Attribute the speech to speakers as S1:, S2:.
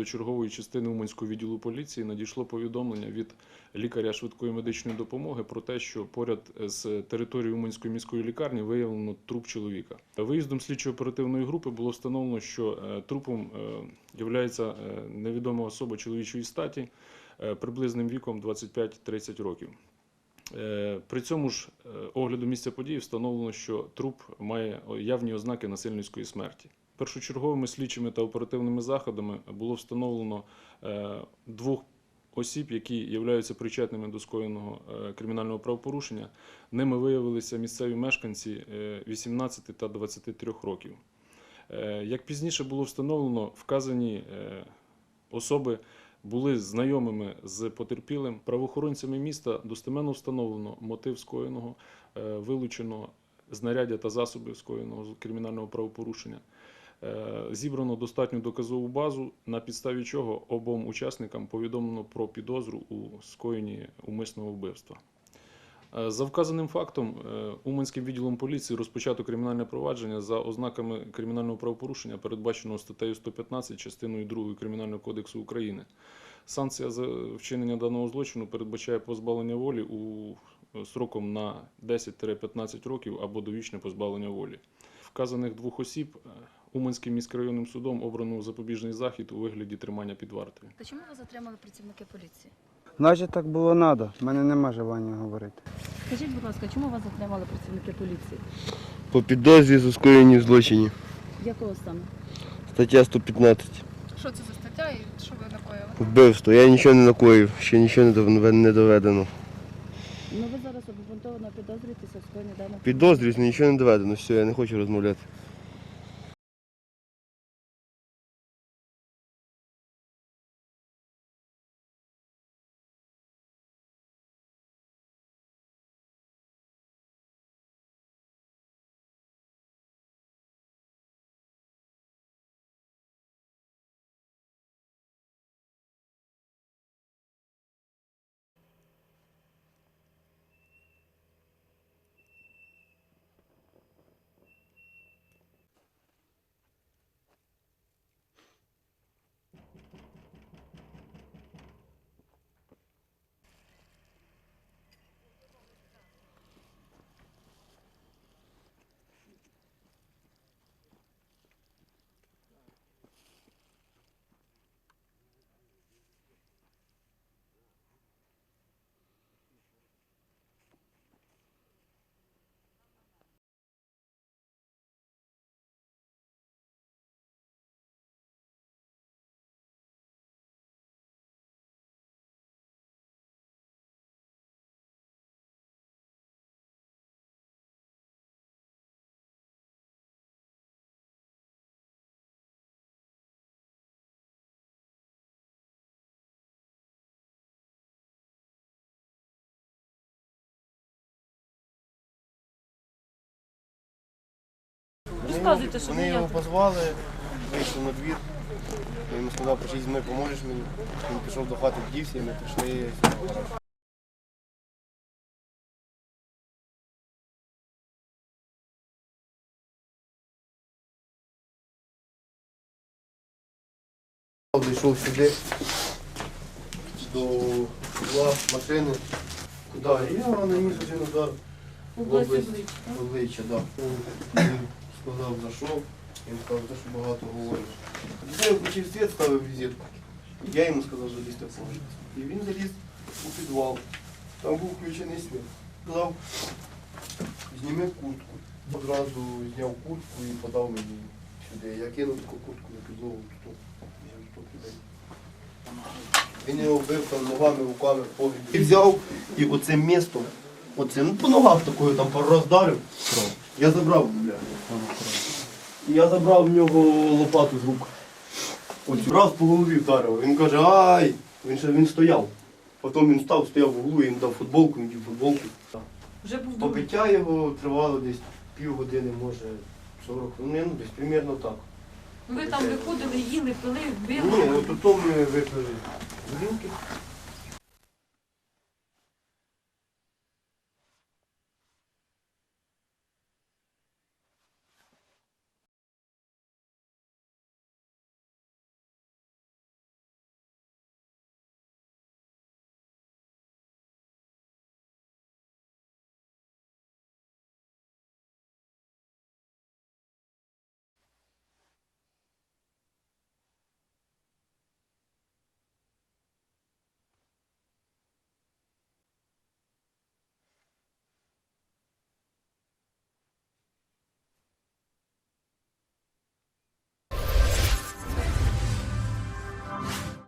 S1: до чергової частини Уманського відділу поліції надійшло повідомлення від лікаря швидкої медичної допомоги про те, що поряд з територією Уманської міської лікарні виявлено труп чоловіка. Виїздом слідчо-оперативної групи було встановлено, що е, трупом є невідома особа чоловічої статі е, приблизним віком 25-30 років. Е, При цьому ж е, огляду місця події встановлено, що труп має явні ознаки насильницької смерті. Першочерговими слідчими та оперативними заходами було встановлено е, двох осіб, які являються причетними до скоєного е, кримінального правопорушення. Ними виявилися місцеві мешканці е, 18 та 23 років. Е, Як пізніше було встановлено, вказані е, особи були знайомими з потерпілим. Правоохоронцями міста достеменно встановлено мотив скоєного, е, вилучено знаряддя та засоби скоєного кримінального правопорушення. Е, Зібрано достатню доказову базу, на підставі чого обом учасникам повідомлено про підозру у скоєнні умисного вбивства. Е, За вказаним фактом е, Уманським відділом поліції розпочато кримінальне провадження за ознаками кримінального правопорушення, передбаченого статтею 115 частиною 2 Кримінального кодексу України. Санкція за вчинення даного злочину передбачає позбавлення волі у сроком на 10-15 років або довічне позбавлення волі. Вказаних двох осіб Уманським міськрайонним судом обрано запобіжний захід у вигляді тримання під вартою.
S2: Та чому ви затримали працівники поліції?
S3: Значить, так було треба. У мене нема желання говорити.
S2: Скажіть, будь ласка, чому вас затримали працівники поліції?
S4: По підозрі за скоєнні злочинів.
S2: Якого саме?
S4: Стаття 115.
S5: Що це за стаття і що ви накоїли?
S4: Вбивство. Я нічого не накоїв, ще нічого не дов- не доведено.
S2: Ну ви зараз обґрунтовано підозрюєтеся в скоєнні даного.
S4: Підозрююсь, нічого не доведено. Все, я не хочу розмовляти.
S2: Розказуйте, що
S4: Вони його позвали, вийшов на двір. Я йому сказав, прийшли зі мною, поможеш мені. Він пішов до хати, вдівся, і ми пішли. в. Дійшов сюди до угла машини. Куди? Я наніс один удар. в область обличчя, так. Сказав, зайшов, він сказав, що багато говориш. Я включив світ, ставив візитку. Я йому сказав залізти в погляд. І він заліз у підвал. Там був включений світ. Сказав, зніми куртку. Одразу зняв куртку і подав мені сюди. Я кинув таку куртку на підлогу. Він його вбив там ногами, руками, в погріб. І взяв і оцим містом, оцим, ну по ногах такою там пару. Я забрав, бля. І я забрав в нього лопату з рук. Ось раз по голові вдарив. Він каже, ай! Він ще він стояв. Потім він став, стояв в углу, йому дав футболку, він дів футболку.
S2: Вже був
S4: Побиття його тривало десь півгодини, може 40 хвилин, ну десь примерно так.
S2: Ви там виходили, їли, пили,
S4: Ні,
S2: били.
S4: от ото ми випили горілки,